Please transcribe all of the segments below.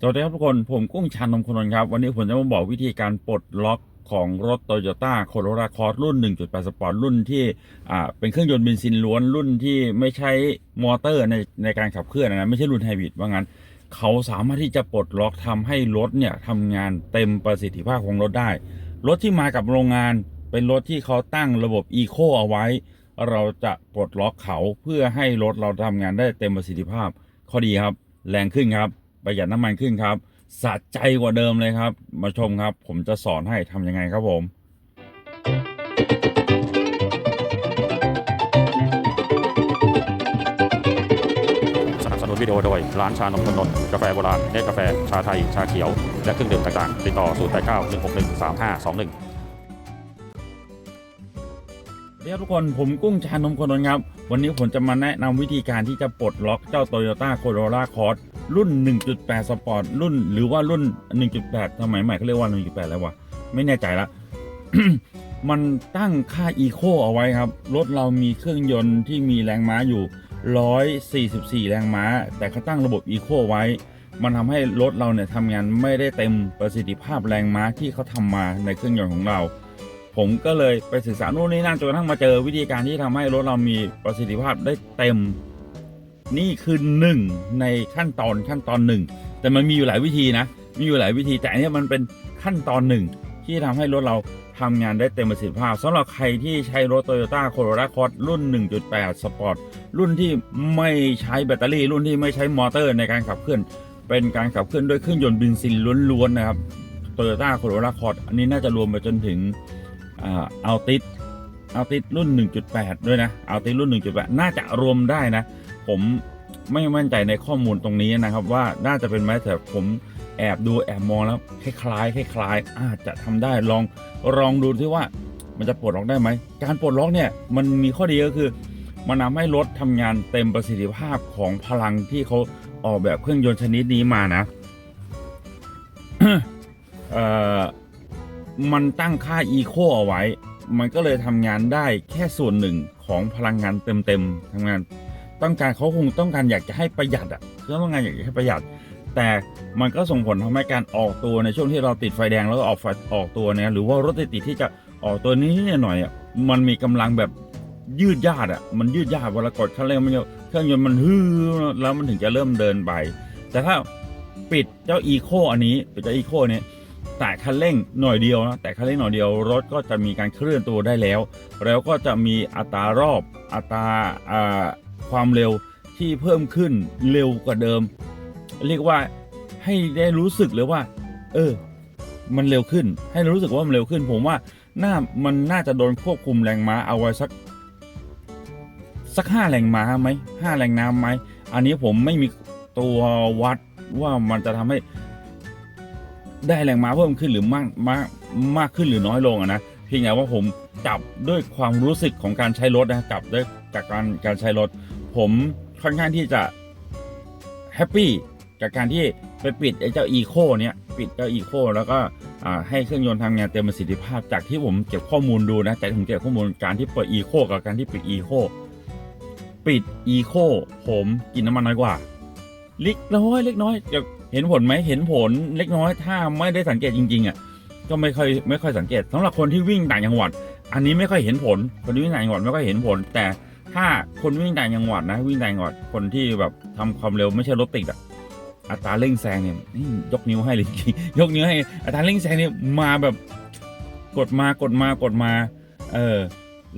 สวัสดีครับทุกคน ผมกุ้งชานนมคนนท์ครับ วันนี้ผมจะมาบอกวิธีการปลดล็อกของรถ Toyota Corolla Cross รุ่น 1.8 Sport รุ่นที่อ่าเป็นเครื่องยนต์เบนซินล้วนรุ่นที่ไม่ใช้มอเตอร์ในในการขับเคลื่อนนะไม่ใช่รุ่นไฮบริดว่างั้น เขาสามารถที่จะปลดล็อกทำให้รถเนี่ยทำงานเต็มประสิทธิภาพของรถได้ รถที่มากับโรงงานเป็นรถที่เขาตั้งระบบ Eco เอาไว้ เราจะปลดล็อกเขาเพื่อให้รถเราทำงานได้เต็มประสิทธิภาพ ข้อดีครับ แรงขึ้นครับ ประหยัดน้ำมันขึ้นครับสะใจกว่าเดิมเลยครับ มาชมครับ ผมจะสอนให้ทำยังไงครับผมสนับสนุนวิดีโอโดย ร้านชานมคนนท์กาแฟโบราณเนตกาแฟ ชาไทย ชาเขียว และเครื่องดื่มต่างๆ ติดต่อ 0 8 9 1 6 1 3 5 2 1เดี๋ยวทุกคนผมกุ้งชานมคนนท์ครับ วันนี้ผมจะมาแนะนำวิธีการที่จะปลดล็อกเจ้า Toyota Corolla Cross รุ่น 1.8 Sport รุ่น หรือว่ารุ่น 1.8 สมัยใหม่เขาเรียกว่า 1.8 แล้ววะไม่แน่ใจละ มันตั้งค่า Eco เอาไว้ครับ รถเรามีเครื่องยนต์ที่มีแรงม้าอยู่ 144 แรงม้า แต่เขาตั้งระบบ Eco ไว้ มันทำให้รถเราเนี่ยทำงานไม่ได้เต็มประสิทธิภาพแรงม้าที่เขาทำมาในเครื่องยนต์ของเรา ผมก็เลยไปศึกษาโน่นนี่นั่นจนกระทั่งมาเจอวิธีการที่ทำให้รถเรามีประสิทธิภาพได้เต็ม นี่คือหนึ่งในขั้นตอนขั้นตอนหนึ่งแต่มันมีอยู่หลายวิธีนะ มีอยู่หลายวิธีแต่อันนี้มันเป็นขั้นตอนหนึ่งที่ทำให้รถเราทำงานได้เต็มประสิทธิภาพสำหรับใครที่ใช้รถ Toyota Corolla Cross รุ่น 1.8 Sport รุ่นที่ไม่ใช้แบตเตอรี่ รุ่นที่ไม่ใช้มอเตอร์ในการขับเคลื่อน เป็นการขับเคลื่อนด้วยเครื่องยนต์เบนซินล้วนๆนะครับ Toyota Corolla Cross อันนี้น่าจะรวมไปจนถึงอัลติสอัลติสรุ่น 1.8 ด้วยนะอัลติสรุ่น 1.8 น่าจะรวมได้นะ ผมไม่มั่นใจในข้อมูลตรงนี้นะครับ ว่าน่าจะเป็นไหมแต่ผมแอบดูแอบมองแล้วคล้ายๆคล้ายๆอาจจะทำได้ลองลองดูที่ว่ามันจะปลดล็อกได้ไหม การปลดล็อกเนี่ยมันมีข้อดีก็คือ มันทำให้รถทำงานเต็มประสิทธิภาพของพลังที่เขาออกแบบเครื่องยนต์ชนิดนี้มานะมันตั้งค่า Eco เอาไว้ มันก็เลยทำงานได้แค่ส่วนหนึ่งของพลังงานเต็มๆทำงาน ต้องการเขาคงต้องการอยากจะให้ประหยัดอะเขาต้องการอยากจะให้ประหยัด แต่มันก็ส่งผลทำให้การออกตัวในช่วงที่เราติดไฟแดงแล้วออกไฟออกตัวเนี่ยหรือว่ารถติดที่จะออกตัวนี้หน่อยอะมันมีกำลังแบบยืดยาดอะมันยืดยาดเวลากดคันเร่งมันเครื่องยนต์มันฮือแล้วมันถึงจะเริ่มเดินไป แต่ถ้าปิดเจ้าอีโคอันนี้ปิดเจ้าอีโคเนี่ยแต่คันเร่งหน่อยเดียวนะแต่คันเร่งหน่อยเดียวรถก็จะมีการเคลื่อนตัวได้แล้ว แล้วก็จะมีอัตรารอบอัตราอ่า ความเร็วที่เพิ่มขึ้นเร็วกว่าเดิม เรียกว่าให้ได้รู้สึกเลยว่า เออ มันเร็วขึ้น ให้รู้สึกว่ามันเร็วขึ้น ผมว่าน่ามันน่าจะโดนควบคุมแรงม้าเอาไว้สัก สักห้าแรงม้าไหมห้าแรงน้ำไหมอันนี้ผมไม่มีตัววัดว่ามันจะทำให้ ได้แรงม้าเพิ่มขึ้นหรือมากมากมากขึ้นหรือน้อยลงอะนะเพียงแต่ว่าผมจับด้วยความรู้สึกของการใช้รถนะจับด้วย จากการการใช้รถ ผมค่อนข้างที่จะแฮปปี้กับการที่ไปปิดไอ้เจ้าอีโคเนี้ยปิดเจ้าอีโคแล้วก็ให้เครื่องยนต์ทำงานเต็มประสิทธิภาพจากที่ผมเก็บข้อมูลดูนะจากที่ผมเก็บข้อมูลการที่เปิดอีโคกับการที่ปิดอีโคปิดอีโคผมกินน้ำมันน้อยกว่าเล็กน้อยเล็กน้อยจะเห็นผลไหมเห็นผลเล็กน้อยถ้าไม่ได้สังเกตจริงๆอะก็ไม่ค่อยไม่ค่อยสังเกตสำหรับคนที่วิ่งต่างจังหวัด อันนี้ไม่ค่อยเห็นผลคนที่วิ่งต่างจังหวัดไม่ค่อยเห็นผล แต่ ถ้าคนวิ่งต่างจังหวัดนะวิ่งต่างจังหวัดคนที่แบบทำความเร็วไม่ใช่รถติดอะอัตราเร่งแซงเนี่ยยกนิ้วให้เลยยกนิ้วให้อัตราเร่งแซงเนี่ยมาแบบกดมากดมากดมา เออ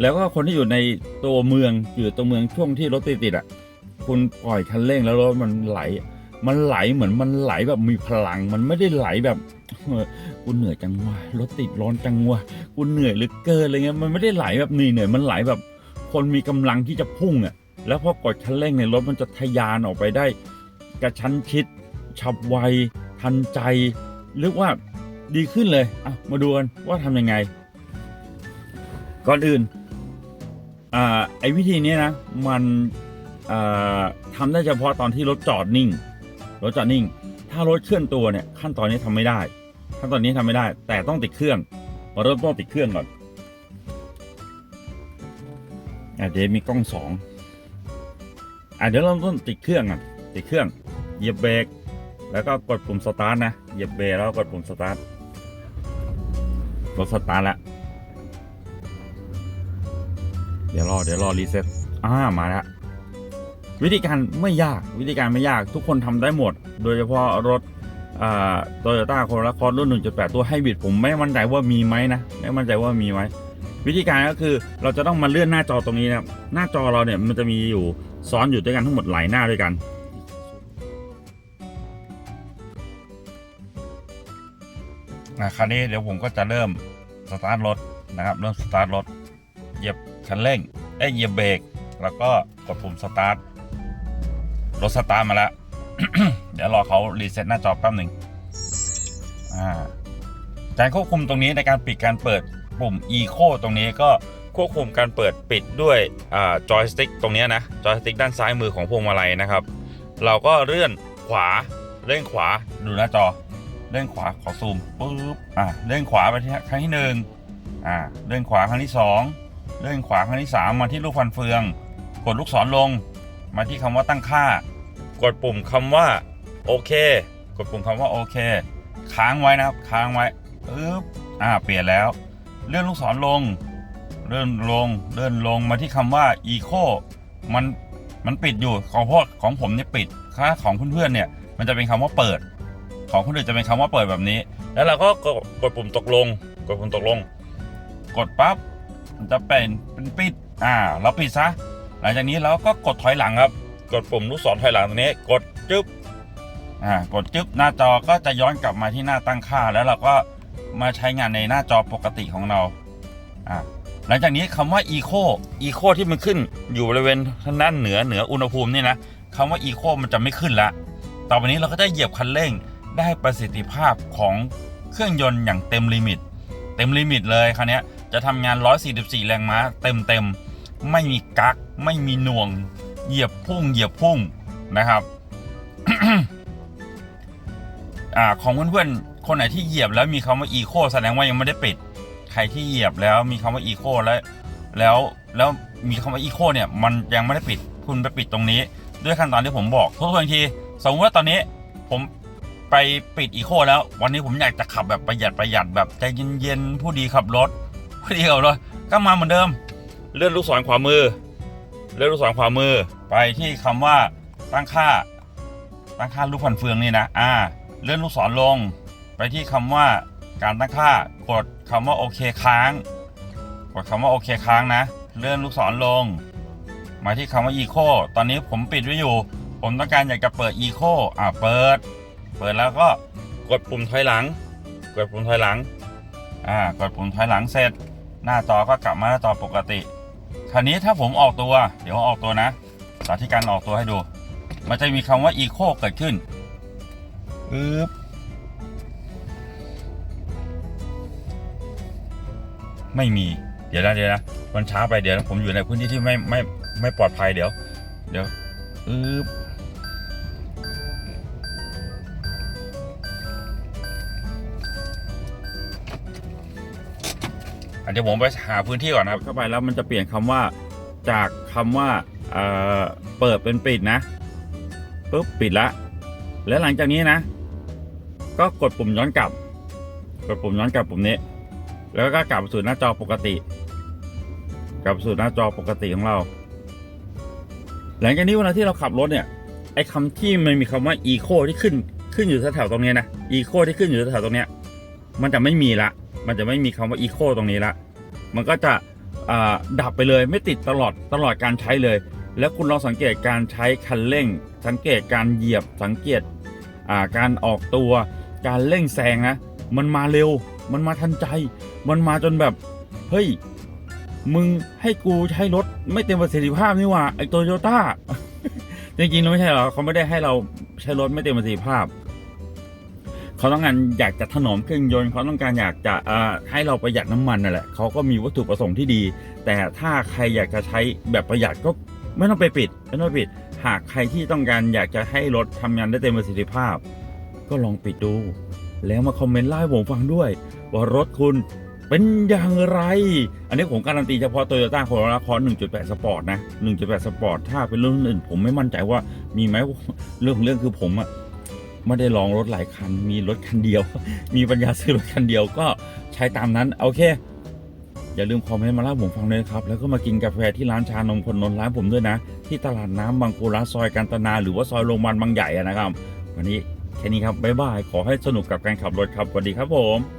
แล้วก็คนที่อยู่ในตัวเมืองอยู่ตัวเมืองช่วงที่รถติดติดอะคุณปล่อยคันเร่งแล้วรถมันไหล มันไหลเหมือนมันไหลแบบมีพลัง มันไม่ได้ไหลแบบกูเหนื่อยจังวะรถติดร้อนจังวะกูเหนื่อยหลือเกินอะไรเงี้ยมันไม่ได้ไหลแบบเหนื่อยเหนื่อยมันไหลแบบ คนมีกำลังที่จะพุ่งอะแล้วพอกดคันเร่งในรถมันจะทะยานออกไปได้ กระชั้นชิดฉับไว ทันใจเรียกว่าดีขึ้นเลยอะมาดูกันว่าทำยังไง ก่อนอื่นอ่าไอ้วิธีนี้นะ มันอ่าทำได้เฉพาะตอนที่รถจอดนิ่ง รถจอดนิ่ง ถ้ารถเคลื่อนตัวเนี่ยขั้นตอนนี้ทำไม่ได้ ขั้นตอนนี้ทำไม่ได้ แต่ต้องติดเครื่องมาเริ่มต้นติดเครื่องก่อน อะเดี๋ยวมีกล้องสองอะเดี๋ยวเริ่มต้นติดเครื่องก่อนติดเครื่องเหยียบเบรกแล้วก็กดปุ่มสตาร์ทนะเหยียบเบรกแล้วกดปุ่มสตาร์ทรถสตาร์ทแล้วเดี๋ยวรอเดี๋ยวรอรีเซ็ตอ่ามาแล้ววิธีการไม่ยากวิธีการไม่ยากทุกคนทำได้หมด โดยเฉพาะรถอ่าโตโยต้าโคโรล่าคอร์รุ่น 1.8 ตัวไฮบริดผมไม่มั่นใจว่ามีไหมนะ ไม่มั่นใจว่ามีไหม วิธีการก็คือเราจะต้องมาเลื่อนหน้าจอตรงนี้นะครับหน้าจอเราเนี่ยมันจะมีอยู่ซ้อนอยู่ด้วยกันทั้งหมดหลายหน้าด้วยกันนะคราวนี้เดี๋ยวผมก็จะเริ่มสตาร์ทรถนะครับเริ่มสตาร์ทรถเหยียบคันเร่งเอ้ยเหยียบเบรกแล้วก็กดปุ่มสตาร์ทรถสตาร์ทมาแล้ว เดี๋ยวรอเขารีเซ็ตหน้าจอแป๊บหนึ่งอ่าการควบคุมตรงนี้ในการปิดการเปิด ปุ่ม Eco ตรงนี้ก็ควบคุมการเปิดปิดด้วยจอยสติ๊กตรงนี้นะจอยสติ๊กด้านซ้ายมือของพวงมาลัยนะครับ เราก็เลื่อนขวาเลื่อนขวาดูหน้าจอเลื่อนขวาขอซูมปุ๊บอ่าเลื่อนขวาไปที่ครั้งที่หนึ่งอ่าเลื่อนขวาครั้งที่สองเลื่อนขวาครั้งที่สามมาที่ลูกฟันเฟือง กดลูกศรลง มาที่คำว่าตั้งค่า กดปุ่มคำว่าโอเค กดปุ่มคำว่าโอเค ค้างไว้นะครับค้างไว้ปึ๊บอ่าเปลี่ยนแล้ว เลื่อนลูกศรลง เลื่อนลง เลื่อนลงมาที่คำว่า eco มันมันปิดอยู่ของพวกของผมเนี่ยปิดค่าของเพื่อนๆเนี่ยมันจะเป็นคำว่าเปิด ของคนอื่นจะเป็นคำว่าเปิดแบบนี้ แล้วเราก็กดกดปุ่มตกลง กดปุ่มตกลง กดปั๊บมันจะเป็นเป็นปิดอ่าเราปิดซะหลังจากนี้เราก็กดถอยหลังครับ กดปุ่มลูกศรถอยหลังตรงนี้ กดจึ๊บอ่ากดจึ๊บหน้าจอก็จะย้อนกลับมาที่หน้าตั้งค่าแล้วเราก็ มาใช้งานในหน้าจอปกติของเราอ่าหลังจากนี้คำว่า eco eco ที่มันขึ้นอยู่บริเวณทางด้านเหนือเหนืออุณหภูมินี่นะคำว่า eco มันจะไม่ขึ้นละ ต่อไปนี้เราก็จะเหยียบคันเร่งได้ประสิทธิภาพของเครื่องยนต์อย่างเต็มลิมิต เต็มลิมิตเลยคันนี้จะทำงาน 144 แรงม้าเต็มเต็มไม่มีกักไม่มีหน่วง เหยียบพุ่ง เหยียบพุ่งนะครับอของเพื่อนๆ คนไหนที่เหยียบแล้วมีคำว่า eco แสดงว่ายังไม่ได้ปิด ใครที่เหยียบแล้วมีคำว่า eco แล้วแล้วแล้วมีคำว่า eco เนี่ยมันยังไม่ได้ปิด คุณไปปิดตรงนี้ ด้วยขั้นตอนที่ผมบอกทบทวนอีกทีสมมติว่าตอนนี้ผมไปปิดอีโคแล้ว วันนี้ผมอยากจะขับแบบประหยัดประหยัดแบบใจเย็นๆผู้ดีขับรถผู้ดีขับรถก็มาเหมือนเดิม เลื่อนลูกศรขวามือ เลื่อนลูกศรขวามือ ไปที่คำว่าตั้งค่า ตั้งค่าลูกฟันเฟืองนี่นะ อ่า เลื่อนลูกศรลง ไปที่คำว่าการตั้งค่ากดคำว่าโอเคค้าง กดคำว่าโอเคค้างนะ เลื่อนลูกศรลง มาที่คำว่า eco ตอนนี้ผมปิดไว้อยู่ ผมต้องการอยากจะเปิด eco อ่าเปิด เปิดแล้วก็กดปุ่มถอยหลัง กดปุ่มถอยหลังอ่ากดปุ่มถอยหลังเสร็จ หน้าจอก็กลับมาหน้าจอปกติ คราวนี้ถ้าผมออกตัว เดี๋ยวออกตัวนะสาธิตการออกตัวให้ดู มันจะมีคำว่า eco เกิดขึ้นปึ๊บ ไม่มี เดี๋ยวนะเดี๋ยวนะมันช้าไปเดี๋ยวผมอยู่ในพื้นที่ที่ไม่ไม่ไม่ปลอดภัยเดี๋ยว เดี๋ยวอึ๊บอะเดี๋ยวผมไปหาพื้นที่ก่อนนะครับเข้าไปแล้วมันจะเปลี่ยนคำว่า จากคำว่าเอ่อเปิดเป็นปิดนะปุ๊บปิดละ แล้วหลังจากนี้นะ ก็กดปุ่มย้อนกลับ กดปุ่มย้อนกลับปุ่มนี้ แล้วก็กลับสู่หน้าจอปกติ กลับสู่หน้าจอปกติของเรา หลังจากนี้เวลาที่เราขับรถเนี่ย ไอ้คำที่มันมีคำว่า eco ที่ขึ้นขึ้นอยู่แถวๆตรงนี้นะ eco ที่ขึ้นอยู่แถวๆตรงเนี้ย มันจะไม่มีละ มันจะไม่มีคำว่า eco ตรงนี้ละ มันก็จะดับไปเลยไม่ติดตลอดตลอดการใช้เลย แล้วคุณลองสังเกตการใช้คันเร่ง สังเกตการเหยียบสังเกตการออกตัว การเร่งแซงนะ มันมาเร็ว มันมาทันใจ มันมาจนแบบ เฮ้ย มึงให้กูใช้รถไม่เต็มประสิทธิภาพนี่หว่าไอโตโยต้าจริงๆแล้วไม่ใช่หรอเขาไม่ได้ให้เราใช้รถไม่เต็มประสิทธิภาพ เขาต้องการอยากจะถนอมเครื่องยนต์เขาต้องการอยากจะให้เราประหยัดน้ำมันนั่นแหละเขาก็มีวัตถุประสงค์ที่ดี แต่ถ้าใครอยากจะใช้แบบประหยัดก็ไม่ต้องไปปิดไม่ต้องไปปิด หากใครที่ต้องการอยากจะให้รถทำงานได้เต็มประสิทธิภาพ ก็ลองปิดดู แล้วมาคอมเมนต์เล่าให้ผมฟังด้วย ว่ารถคุณ เป็นอย่างไร อันนี้ผมการันตีเฉพาะ Toyota Corolla Cross 1.8 Sport นะ 1.8 Sport ถ้าเป็นรุ่นอื่น ผมไม่มั่นใจว่ามีไหมเรื่องของเรื่องคือผมอะไม่ได้ลองรถหลายคัน มีรถคันเดียว มีปัญญาซื้อรถคันเดียวก็ใช้ตามนั้น โอเค อย่าลืมคอมเมนต์มาเล่าผมฟังด้วยครับ แล้วก็มากินกาแฟที่ร้านชานมคนนนร้านผมด้วยนะ ที่ตลาดน้ำบางปูราซอยกันตนา หรือว่าซอยโรงพยาบาลบางใหญ่นะครับ วันนี้แค่นี้ครับบ๊ายบายขอให้สนุกกับการขับรถครับสวัสดีครับผม